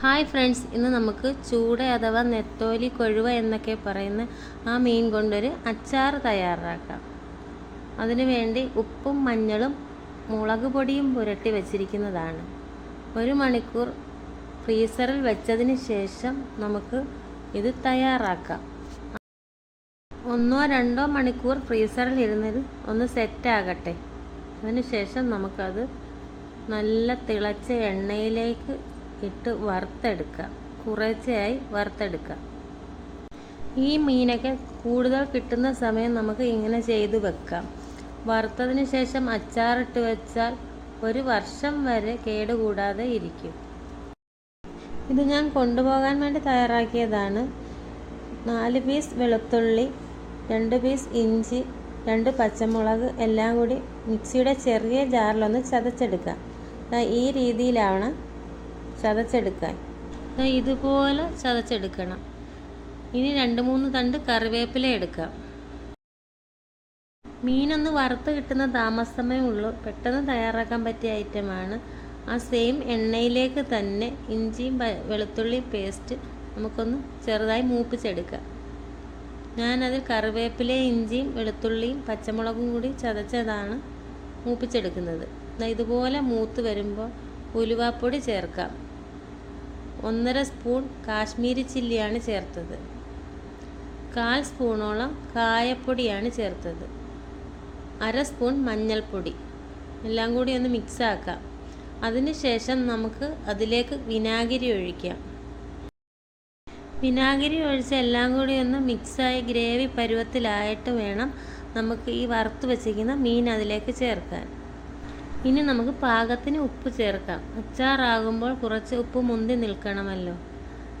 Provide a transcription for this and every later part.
Hi friends ഇന്ന് നമുക്ക് ചൂട അഥവാ നെത്തോലി കൊഴുവ എന്നൊക്കെ പറയുന്ന ആ മീൻ കൊണ്ടൊരു അച്ചാർ തയ്യാറാക്കാം. അതിനു വേണ്ടി ഉപ്പും മഞ്ഞളും മുളക് പൊടിയും പുരട്ടി വച്ചിരിക്കുന്നതാണ്. ഒരു മണിക്കൂർ ഫ്രീസറിൽ വെച്ചതിന് ശേഷം നമുക്ക് ഇത് തയ്യാറാക്കാം. ഒന്നോ രണ്ടോ മണിക്കൂർ ഫ്രീസറിൽ ഇരുന്നത് ഒന്ന് സെറ്റാകട്ടെ. അതിനുശേഷം നമുക്കത് നല്ല തിളച്ച എണ്ണയിലേക്ക് ഇട്ട് വറുത്തെടുക്കുക. കുറച്ചായി വറുത്തെടുക്കുക. ഈ മീനൊക്കെ കൂടുതൽ കിട്ടുന്ന സമയം നമുക്ക് ഇങ്ങനെ ചെയ്ത് വെക്കാം. വറുത്തതിന് ശേഷം അച്ചാറിട്ട് വെച്ചാൽ ഒരു വർഷം വരെ കേടുകൂടാതെ ഇരിക്കും. ഇത് ഞാൻ കൊണ്ടുപോകാൻ വേണ്ടി തയ്യാറാക്കിയതാണ്. നാല് പീസ് വെളുത്തുള്ളി രണ്ട് പീസ് ഇഞ്ചി രണ്ട് പച്ചമുളക് എല്ലാം കൂടി മിക്സിയുടെ ചെറിയ ജാറിലൊന്ന് ചതച്ചെടുക്കാം ദാ ഈ രീതിയിലാണ് ചതച്ചെടുക്കാൻ. ഇതുപോലെ ചതച്ചെടുക്കണം. ഇനി രണ്ട് മൂന്ന് തണ്ട് കറിവേപ്പില എടുക്കാം. മീനൊന്ന് വറുത്ത് കിട്ടുന്ന താമസമേ ഉള്ളൂ. പെട്ടെന്ന് തയ്യാറാക്കാൻ പറ്റിയ ഐറ്റമാണ് ആ സെയിം എണ്ണയിലേക്ക് തന്നെ ഇഞ്ചിയും വെളുത്തുള്ളി പേസ്റ്റ് നമുക്കൊന്ന് ചെറുതായി മൂപ്പിച്ചെടുക്കാം. ഞാനതിൽ കറിവേപ്പിലയും ഇഞ്ചിയും വെളുത്തുള്ളിയും പച്ചമുളകും കൂടി ചതച്ചതാണ് മൂപ്പിച്ചെടുക്കുന്നത്. ഇതുപോലെ മൂത്ത് വരുമ്പോൾ ഉലുവാപ്പൊടി ചേർക്കാം. ഒന്നര സ്പൂൺ കാശ്മീരി ചില്ലിയാണ് ചേർത്തത്. കാൽ സ്പൂണോളം കായപ്പൊടിയാണ് ചേർത്തത്. അര സ്പൂൺ മഞ്ഞൾപ്പൊടി. എല്ലാം കൂടി ഒന്ന് മിക്സ് ആക്കാം. അതിനുശേഷം നമുക്ക് അതിലേക്ക് വിനാഗിരി ഒഴിക്കാം. വിനാഗിരി ഒഴിച്ച് എല്ലാം കൂടി ഒന്ന് മിക്സായി ഗ്രേവി പരുവത്തിലായിട്ട് വേണം നമുക്ക് ഈ വറുത്ത് വെച്ചിരിക്കുന്ന മീൻ അതിലേക്ക് ചേർക്കാൻ. ഇനി നമുക്ക് പാകത്തിന് ഉപ്പ് ചേർക്കാം. അച്ചാറാകുമ്പോൾ കുറച്ച് ഉപ്പ് മുന്തി നിൽക്കണമല്ലോ.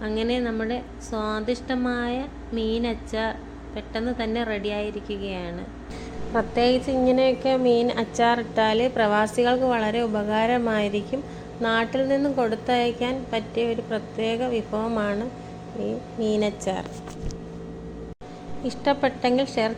അങ്ങനെ നമ്മുടെ സ്വാദിഷ്ടമായ മീൻ അച്ചാർ പെട്ടെന്ന് തന്നെ റെഡിയായിരിക്കുകയാണ് പ്രത്യേകിച്ച് ഇങ്ങനെയൊക്കെ മീൻ അച്ചാറിട്ടാൽ പ്രവാസികൾക്ക് വളരെ ഉപകാരമായിരിക്കും. നാട്ടിൽ നിന്നും കൊടുത്തയക്കാൻ പറ്റിയ ഒരു പ്രത്യേക വിഭവമാണ് ഈ മീനച്ചാർ ഇഷ്ടപ്പെട്ടെങ്കിൽ ഷെയർ